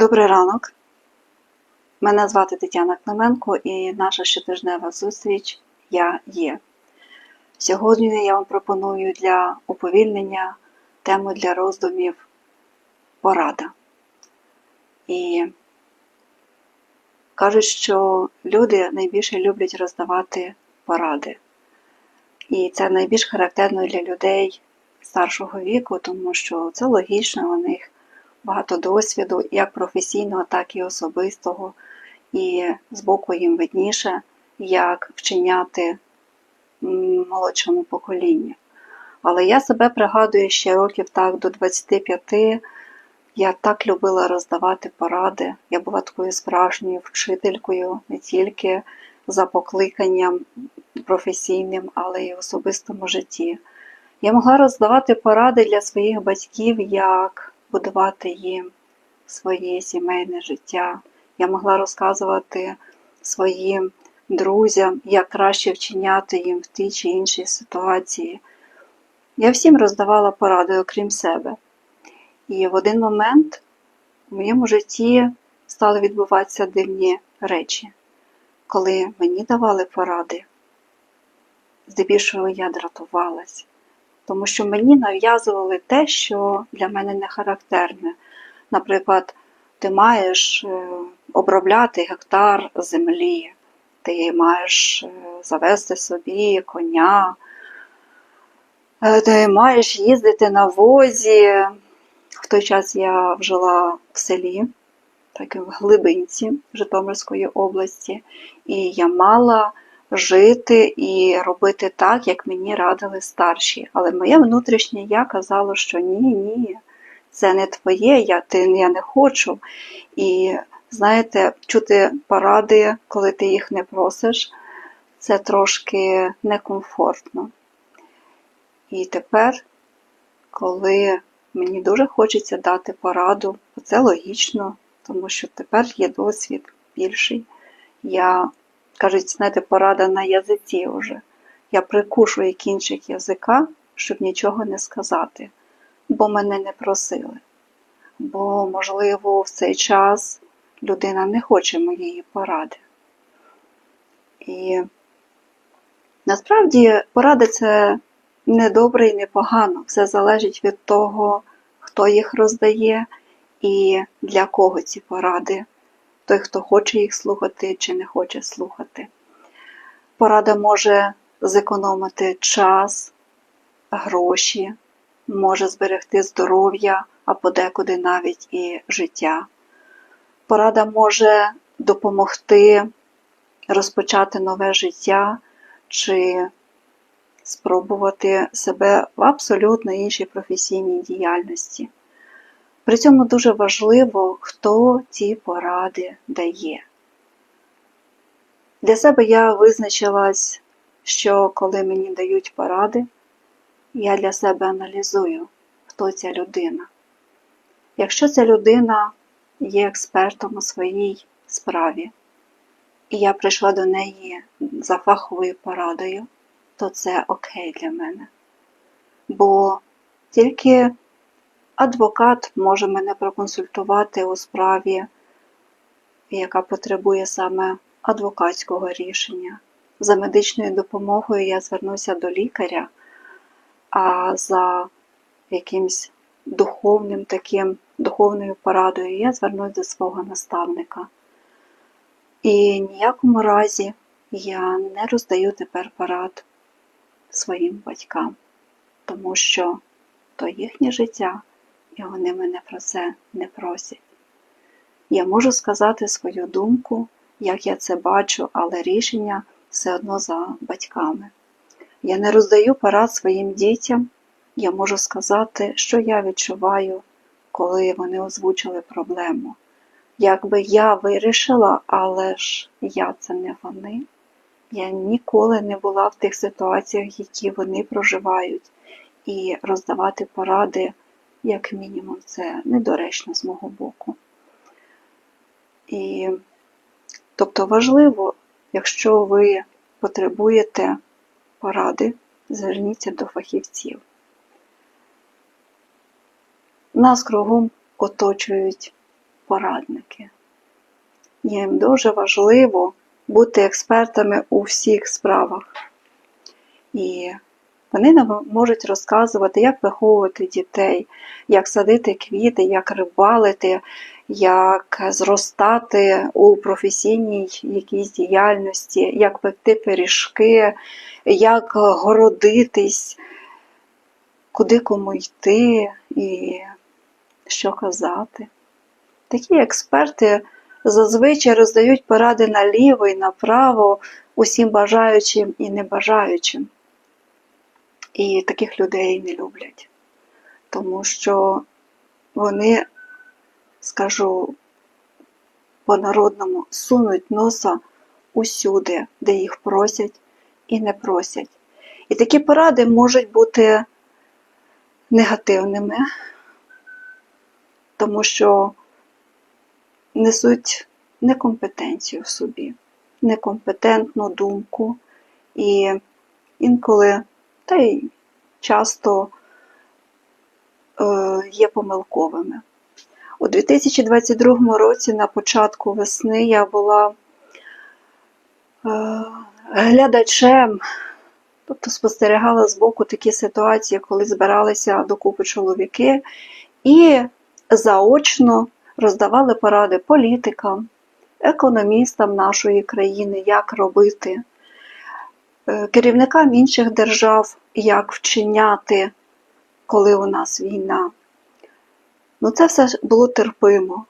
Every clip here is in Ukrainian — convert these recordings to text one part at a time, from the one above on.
Добрий ранок. Мене звати Тетяна Клименко і наша щотижнева зустріч Я є. Сьогодні я вам пропоную для уповільнення тему для роздумів порада. І кажуть, що люди найбільше люблять роздавати поради. І це найбільш характерно для людей старшого віку, тому що це логічно, у них багато досвіду, як професійного, так і особистого, і збоку їм видніше, як вчиняти молодшому поколінню. Але я себе пригадую ще років так до 25. Я так любила роздавати поради. Я була такою справжньою вчителькою не тільки за покликанням професійним, але й в особистому житті. Я могла роздавати поради для своїх батьків, як будувати їм своє сімейне життя. Я могла розказувати своїм друзям, як краще вчиняти їм в тій чи іншій ситуації. Я всім роздавала поради, окрім себе. І в один момент в моєму житті стали відбуватися дивні речі. Коли мені давали поради, здебільшого я дратувалась, тому що мені нав'язували те, що для мене не характерне. Наприклад, ти маєш е, обробляти гектар землі, ти маєш е, завести собі коня, е, ти маєш їздити на возі. В той час я жила в селі, так в глибинці Житомирської області, і я мала жити і робити так, як мені радили старші. Але моє внутрішнє я казало, що ні, ні, це не твоє, я, ти, я не хочу. І знаєте, чути поради, коли ти їх не просиш, це трошки некомфортно. І тепер, коли мені дуже хочеться дати пораду, це логічно, тому що тепер є досвід більший. Я, кажуть, знаєте, порада на язиці вже. Я прикушую кінчик язика, щоб нічого не сказати, бо мене не просили. Бо, можливо, в цей час людина не хоче моєї поради. І насправді порада це не добре і не погано. Все залежить від того, хто їх роздає і для кого ці поради. Той, хто хоче їх слухати чи не хоче слухати. Порада може зекономити час, гроші, може зберегти здоров'я, а подекуди навіть і життя. Порада може допомогти розпочати нове життя чи спробувати себе в абсолютно іншій професійній діяльності. При цьому дуже важливо, хто ці поради дає. Для себе я визначилась, що коли мені дають поради, я для себе аналізую, хто ця людина. Якщо ця людина є експертом у своїй справі, і я прийшла до неї за фаховою порадою, то це окей для мене. Бо тільки адвокат може мене проконсультувати у справі, яка потребує саме адвокатського рішення. За медичною допомогою я звернуся до лікаря, а за якимсь духовним таким, духовною порадою я звернусь до свого наставника. І ніякому разі я не роздаю тепер порад своїм батькам, тому що то їхнє життя, і вони мене про це не просять. Я можу сказати свою думку, як я це бачу, але рішення все одно за батьками. Я не роздаю порад своїм дітям, я можу сказати, що я відчуваю, коли вони озвучили проблему. Якби я вирішила, але ж я це не вони. Я ніколи не була в тих ситуаціях, які вони проживають, і роздавати поради, як мінімум, це недоречно з мого боку. І, тобто важливо, якщо ви потребуєте поради, зверніться до фахівців. Нас кругом оточують порадники. Їм дуже важливо бути експертами у всіх справах. І вони нам можуть розказувати, як виховувати дітей, як садити квіти, як рибалити, як зростати у професійній якійсь діяльності, як пекти пиріжки, як городитись, куди кому йти і що казати. Такі експерти зазвичай роздають поради наліво і направо усім бажаючим і небажаючим. І таких людей не люблять, тому що вони, скажу по-народному, сунуть носа усюди, де їх просять і не просять. І такі поради можуть бути негативними, тому що несуть некомпетенцію в собі, некомпетентну думку і інколи, та й часто е, є помилковими. У 2022 році, на початку весни, я була е, глядачем, тобто спостерігала з боку такі ситуації, коли збиралися докупи чоловіки і заочно роздавали поради політикам, економістам нашої країни, як робити, керівникам інших держав, як вчиняти, коли у нас війна. Ну, це все було терпимо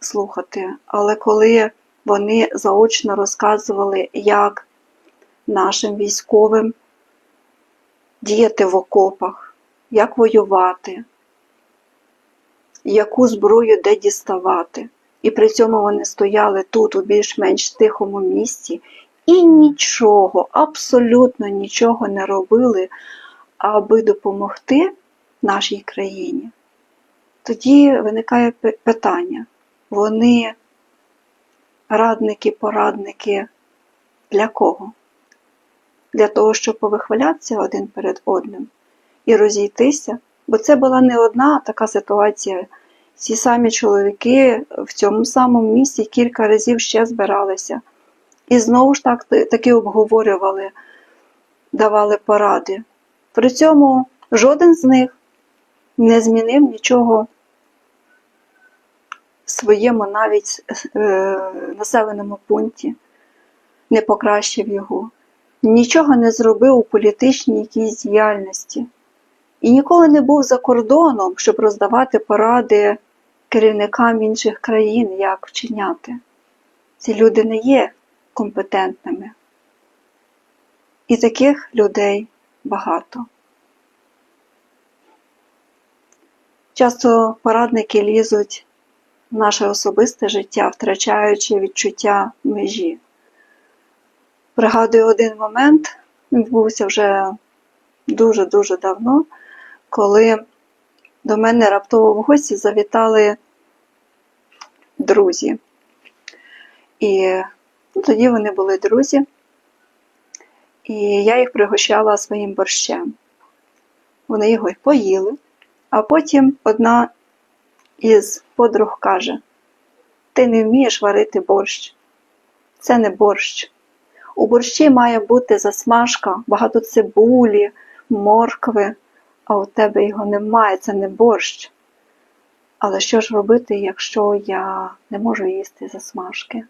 слухати, але коли вони заочно розказували, як нашим військовим діяти в окопах, як воювати, яку зброю де діставати. І при цьому вони стояли тут, у більш-менш тихому місці, і нічого, абсолютно нічого не робили, аби допомогти нашій країні. Тоді виникає питання: вони радники, порадники для кого? Для того, щоб повихвалятися один перед одним і розійтися. Бо це була не одна така ситуація. Ці самі чоловіки в цьому самому місці кілька разів ще збиралися. І знову ж так, таки обговорювали, давали поради. При цьому жоден з них не змінив нічого в своєму навіть е, населеному пункті, не покращив його, нічого не зробив у політичній якійсь діяльності. І ніколи не був за кордоном, щоб роздавати поради керівникам інших країн, як вчиняти. Ці люди не є компетентними. І таких людей багато. Часто порадники лізуть в наше особисте життя, втрачаючи відчуття межі. Пригадую один момент, він відбувся вже дуже-дуже давно, коли до мене раптово в гості завітали друзі. І ну, тоді вони були друзі, і я їх пригощала своїм борщем. Вони його й поїли, а потім одна із подруг каже: Ти не вмієш варити борщ. Це не борщ. У борщі має бути засмажка, багато цибулі, моркви, а у тебе його немає, це не борщ. Але що ж робити, якщо я не можу їсти засмажки?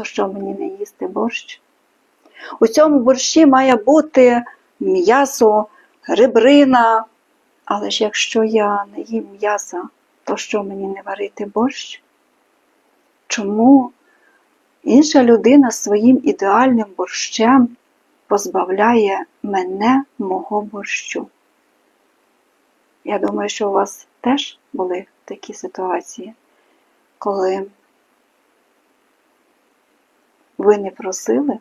То що мені не їсти борщ? У цьому борщі має бути м'ясо, ребрина. Але ж якщо я не їм м'яса, то що мені не варити борщ? Чому інша людина своїм ідеальним борщем позбавляє мене мого борщу? Я думаю, що у вас теж були такі ситуації, коли ви не просили,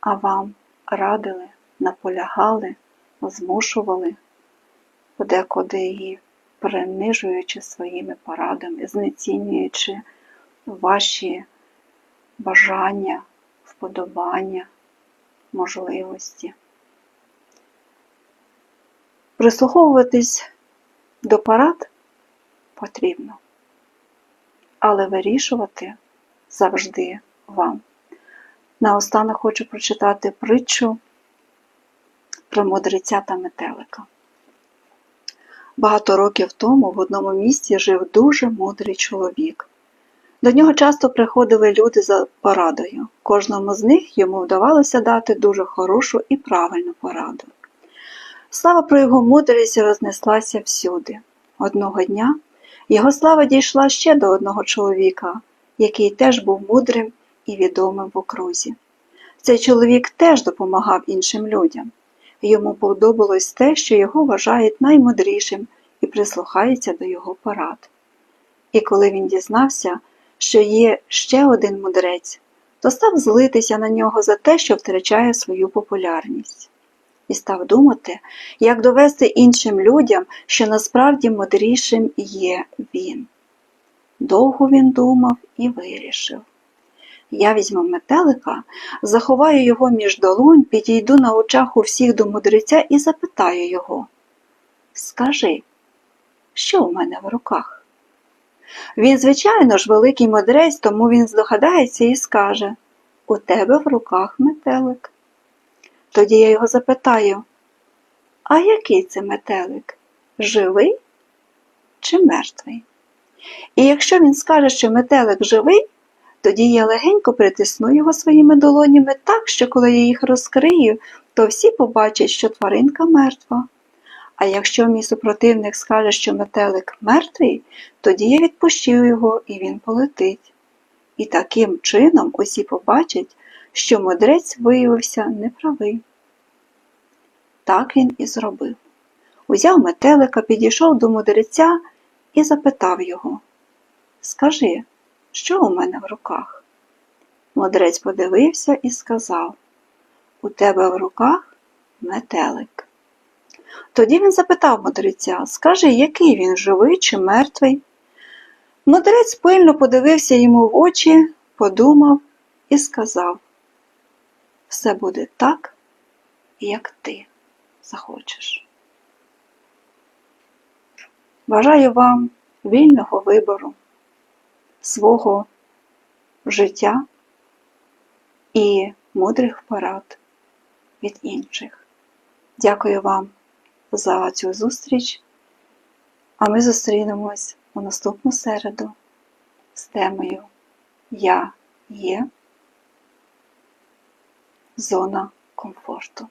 а вам радили, наполягали, змушували, подекуди і принижуючи своїми порадами, знецінюючи ваші бажання, вподобання, можливості. Прислуховуватись до порад потрібно. але вирішувати завжди вам. Наостанок хочу прочитати притчу про мудреця та метелика. Багато років тому в одному місті жив дуже мудрий чоловік. До нього часто приходили люди за порадою. Кожному з них йому вдавалося дати дуже хорошу і правильну пораду. Слава про його мудрість рознеслася всюди. Одного дня його слава дійшла ще до одного чоловіка, який теж був мудрим і відомим в окрузі. Цей чоловік теж допомагав іншим людям. Йому подобалось те, що його вважають наймудрішим і прислухаються до його порад. І коли він дізнався, що є ще один мудрець, то став злитися на нього за те, що втрачає свою популярність, і став думати, як довести іншим людям, що насправді мудрішим є він. Довго він думав і вирішив. Я візьму метелика, заховаю його між долонь, підійду на очах у всіх до мудреця і запитаю його. Скажи, що у мене в руках? Він, звичайно ж, великий мудрець, тому він здогадається і скаже У тебе в руках метелик. Тоді я його запитаю, а який це метелик? Живий чи мертвий? І якщо він скаже, що метелик живий, тоді я легенько притисну його своїми долонями так, що коли я їх розкрию, то всі побачать, що тваринка мертва. А якщо мій супротивник скаже, що метелик мертвий, тоді я відпущу його і він полетить. І таким чином усі побачать, що мудрець виявився неправий. Так він і зробив. Узяв метелика, підійшов до мудреця і запитав його Скажи, що у мене в руках? Мудрець подивився і сказав У тебе в руках метелик. Тоді він запитав мудреця Скажи, який він живий чи мертвий? Мудрець пильно подивився йому в очі, подумав і сказав Все буде так, як ти захочеш. Бажаю вам вільного вибору свого життя і мудрих порад від інших. Дякую вам за цю зустріч, а ми зустрінемось у наступну середу з темою Я є зона комфорту.